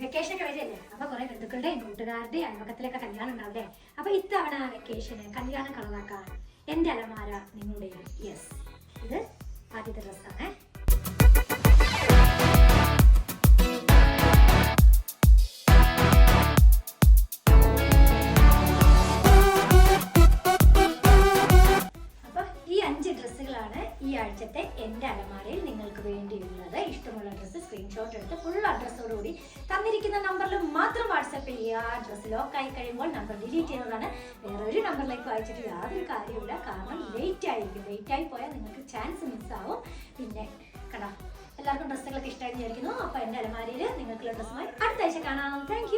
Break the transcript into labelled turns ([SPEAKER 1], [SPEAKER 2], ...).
[SPEAKER 1] Vacation ഒക്കെ വരികയല്ലേ അപ്പൊ കുറെ ബന്ധുക്കളുടെയും കൂട്ടുകാരുടെയും അയൽവക്കത്തിലൊക്കെ കല്യാണം ഉണ്ടാവില്ലേ? അപ്പൊ ഇത്തവണ വെക്കേഷന് കല്യാണം കളവാക്കാൻ എന്റെ അലമാര നിങ്ങളുടെ യെസ് ഇത് ആദ്യത്തെ അഞ്ച് ഡ്രസ്സുകളാണ് അലമാരയിൽ നിങ്ങൾക്ക് വേണ്ടിയുള്ളത്. ഇഷ്ടമുള്ള ഡ്രസ്സ് സ്ക്രീൻഷോട്ട് എടുത്ത് ഫുൾ അഡ്രസ്സോടുകൂടി തന്നിരിക്കുന്ന നമ്പറിൽ മാത്രം വാട്സപ്പ് ചെയ്യുക ആ ഡ്രസ്സ് ലോക്ക് ആയി കഴിയുമ്പോൾ നമ്പർ ഡിലീറ്റ് ചെയ്യുന്നതാണ്. വേറെ ഒരു നമ്പറിലേക്ക് വായിച്ചിട്ട് യാതൊരു കാര്യമില്ല കാരണം ലേറ്റ് ആയിരിക്കും. ലേറ്റ് ആയി പോയാൽ നിങ്ങൾക്ക് ചാൻസ് മിസ്സാവും പിന്നെ കടാ എല്ലാവർക്കും ഡ്രസ്സുകളൊക്കെ ഇഷ്ടമായി വിചാരിക്കുന്നു. അപ്പോൾ എന്റെ അലമാരിയിൽ നിങ്ങൾക്കുള്ള ഡ്രസ്സുമായി അടുത്ത ആഴ്ച കാണാം. താങ്ക്